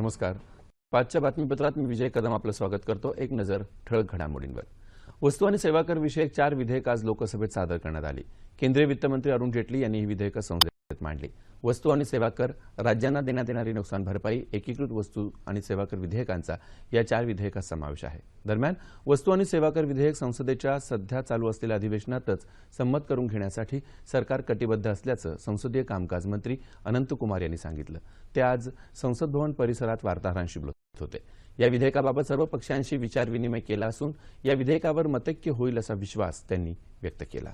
नमस्कार. पाचच्या बातमीपत्रात मी विजय कदम आपलं स्वागत करतो. एक नजर ठळक घडामोडींवर. वस्तू आणि सेवा कर विषयक चार विधेयक आज लोकसभेत सादर करण्यात आली. केंद्रीय वित्तमंत्री अरुण जेटली यांनी ही विधेयकं संसदेत मांडली. वस्तू आणि सेवा कर राज्यांना देण्यात येणारी नुकसान भरपाई एकीकृत वस्तू आणि सेवा कर विधेयकांचा या चार विधेयकात समावेश आहे. दरम्यान वस्तू आणि सेवा कर विधेयक संसदेच्या सध्या चालू असलेल्या अधिवेशनातच संमत करून घेण्यासाठी सरकार कटिबद्ध असल्याचं संसदीय कामकाज मंत्री अनंतकुमार यांनी सांगितलं. ते आज संसद भवन परिसरात वार्ताहरांशी बोलत होते. या विधेयकाबाबत सर्व पक्षांशी विचारविनिमय केला असून या विधेयकावर मतैक्य होईल असा विश्वास त्यांनी व्यक्त केला.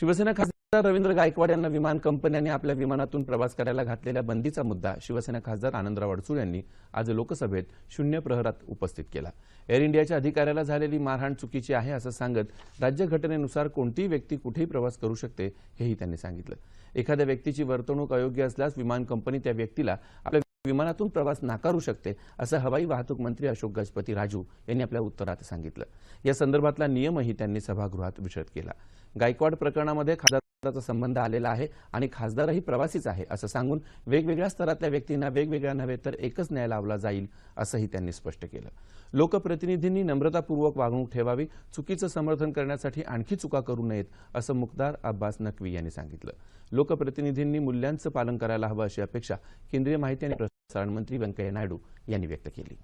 शिवसेना खासदार रवींद्र गायकवाड यांना विमान कंपन्यांनी आपल्या विमानातून प्रवास करायला घातलेल्या बंदीचा मुद्दा शिवसेना खासदार आनंदराव अडसूळ यांनी आज लोकसभेत शून्य प्रहरात उपस्थित केला. एअर इंडियाच्या अधिकाऱ्याला झालेली मारहाण चुकीची आहे असं सांगत राज्यघटनेनुसार कोणतीही व्यक्ती कुठेही प्रवास करू शकते हेही त्यांनी सांगितलं. एखाद्या व्यक्तीची वर्तणूक अयोग्य असल्यास विमान कंपनी त्या व्यक्तीला आपल्या विमानातून प्रवास नाकारू शकते असं हवाई वाहतूक मंत्री अशोक गजपती राजू यांनी आपल्या उत्तरात सांगितलं. या संदर्भातला नियमही त्यांनी सभागृहात विशद केला. गायकवाड प्रकरणामध्ये खासदाराचा संबंध आलेला आहे आणि खासदारही प्रवासीच आहे असं सांगून वेगवेगळ्या स्तरातल्या व्यक्तींना वेगवेगळ्या नव्हे तर एकच न्याय लावला जाईल असंही त्यांनी स्पष्ट केलं. लोकप्रतिनिधींनी नम्रतापूर्वक वागणूक ठेवावी चुकीचं समर्थन करण्यासाठी आणखी चुका करू नयेत असं मुख्तार अब्बास नक्वी यांनी सांगितलं. लोकप्रतिनिधींनी मूल्यांचं पालन करायला हवं अशी अपेक्षा केंद्रीय माहिती आणि प्रसारण मंत्री व्यंकय्या नायडू यांनी व्यक्त केली.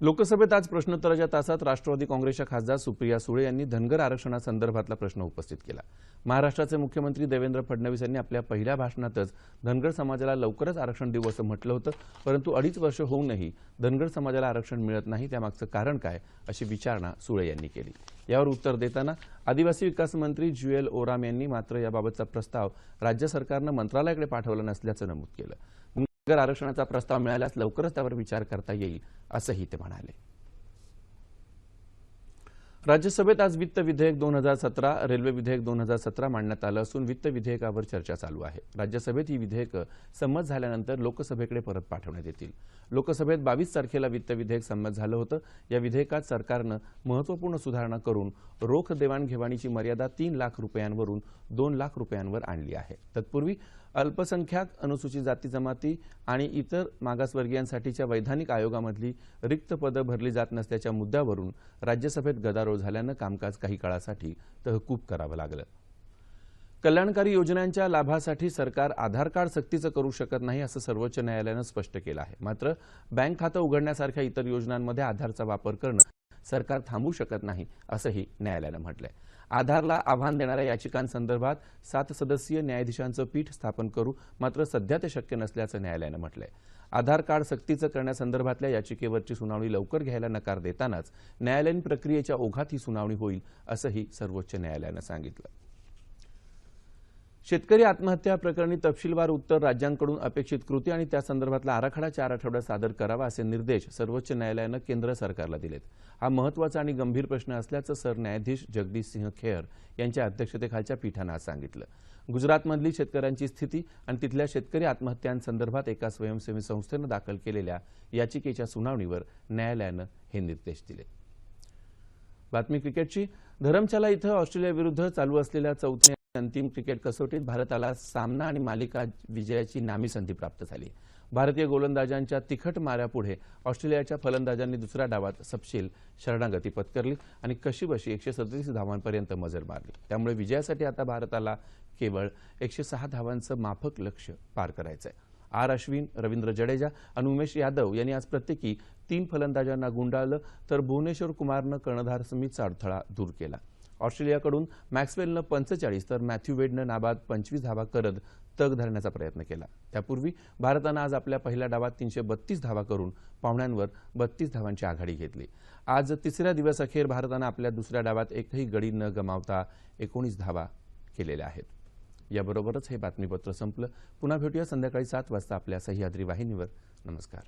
लोकसभेत आज प्रश्नोत्तराच्या तासात राष्ट्रवादी काँग्रेसच्या खासदार सुप्रिया सुळे यांनी धनगर आरक्षणासंदर्भातला प्रश्न उपस्थित केला. महाराष्ट्राचे मुख्यमंत्री देवेंद्र फडणवीस यांनी आपल्या पहिल्या भाषणातच धनगर समाजाला लवकरच आरक्षण देऊ असं म्हटलं होतं परंतु अडीच वर्ष होऊनही धनगर समाजाला आरक्षण मिळत नाही त्यामागचं कारण काय अशी विचारणा सुळे यांनी केली. यावर उत्तर देताना आदिवासी विकास मंत्री ज्युएल ओराम यांनी मात्र याबाबतचा प्रस्ताव राज्य सरकारनं मंत्रालयाकडे पाठवला नसल्याचं नमूद केलं. धनगर आरक्षणाचा प्रस्ताव मिळाल्यास लवकरच त्यावर विचार करता येईल असंही ते म्हणाले. राज्यसभेत आज वित्त विधेयक दोन हजार सतरा रेल्वे विधेयक दोन हजार सतरा मांडण्यात आलं असून वित्त विधेयकावर चर्चा चालू आहे. राज्यसभेत ही विधेयकं संमत झाल्यानंतर लोकसभेकडे परत पाठवण्यात येतील. लोकसभेत बावीस तारखेला वित्त विधेयक संमत झालं होतं. या विधेयकात सरकारनं महत्त्वपूर्ण सुधारणा करून रोख देवाणघेवाणीची मर्यादा तीन लाख रुपयांवरून दोन लाख रुपयांवर आणली आहे. तत्पूर्वी अल्पसंख्याक अनुसूचित जाती जमाती आणि इतर मागासवर्गीयांसाठीच्या वैधानिक आयोगामधली रिक्त पदं भरली जात नसल्याच्या मुद्द्यावरून राज्यसभेत गदारोळ झाल्यानं कामकाज काही काळासाठी तहकूब करावं लागलं. कल्याणकारी योजनांच्या लाभासाठी सरकार आधार कार्ड सक्तीचं करू शकत नाही असं सर्वोच्च न्यायालयानं स्पष्ट केलं आहे. मात्र बँक खातं उघडण्यासारख्या इतर योजनांमध्ये आधारचा वापर करणं सरकार थांबू शकत नाही असंही न्यायालयानं म्हटलंय. आधारला आव्हान देणाऱ्या याचिकांसंदर्भात सात सदस्यीय न्यायाधीशांचं पीठ स्थापन करू मात्र सध्या ते शक्य नसल्याचं न्यायालयानं म्हटलंय. आधार कार्ड सक्तीचं करण्यासंदर्भातल्या याचिकेवरची सुनावणी लवकर घ्यायला नकार देतानाच न्यायालयीन प्रक्रियेच्या ओघात ही सुनावणी होईल असंही सर्वोच्च न्यायालयानं सांगितलं. शेतकरी आत्महत्या प्रकरणी तपशीलवार उत्तर राज्यांकडून अपेक्षित कृती आणि त्यासंदर्भातला आराखडा चार आठवड्यात सादर करावा असे निर्देश सर्वोच्च न्यायालयानं केंद्र सरकारला दिलेत. हा महत्त्वाचा आणि गंभीर प्रश्न असल्याचं सरन्यायाधीश जगदीश सिंह खेअर यांच्या अध्यक्षतेखालच्या पीठानं आज सांगितलं. गुजरातमधली शेतकऱ्यांची स्थिती आणि तिथल्या शेतकरी आत्महत्यांसंदर्भात एका स्वयंसेवी संस्थेनं दाखल केलेल्या याचिकेच्या सुनावणीवर न्यायालयानं हे निर्देश दिले. बातमी क्रिकेटची. धरमशाला इथं ऑस्ट्रेलियाविरुद्ध चालू असलेल्या चौथ्या अंतिम क्रिकेट कसोटीत भारताला सामना आणि मालिका विजयाची नामी संधी प्राप्त झाली. भारतीय गोलंदाजांच्या तिखट माऱ्यापुढे ऑस्ट्रेलियाच्या फलंदाजांनी दुसऱ्या डावात सपशील शरणागती पत्करली आणि कशीबशी एकशे सदतीस धावांपर्यंत मजल मारली. त्यामुळे विजयासाठी आता भारताला केवळ एकशे सहा धावांचं माफक लक्ष्य पार करायचं आहे आर अश्विन रवींद्र जडेजा आणि उमेश यादव यांनी आज प्रत्येकी तीन फलंदाजांना गुंडाळलं तर भुवनेश्वर कुमारनं कर्णधार समितचा अडथळा दूर केला. ऑस्ट्रेलियाकडून मॅक्सवेलनं पंचेचाळीस तर मॅथ्यू वेडनं नाबाद पंचवीस धावा करत तग धरण्याचा प्रयत्न केला. त्यापूर्वी भारतानं आज आपल्या पहिल्या डावात तीनशे बत्तीस धावा करून पाहुण्यांवर बत्तीस धावांची आघाडी घेतली. आज तिसऱ्या दिवस अखेर भारतानं आपल्या दुसऱ्या डावात एकही गडी न गमावता एकोणीस धावा केलेल्या आहेत. याबरोबरच हे बातमीपत्र संपलं. पुन्हा भेटूया संध्याकाळी सात वाजता आपल्या सह्याद्री वाहिनीवर. नमस्कार.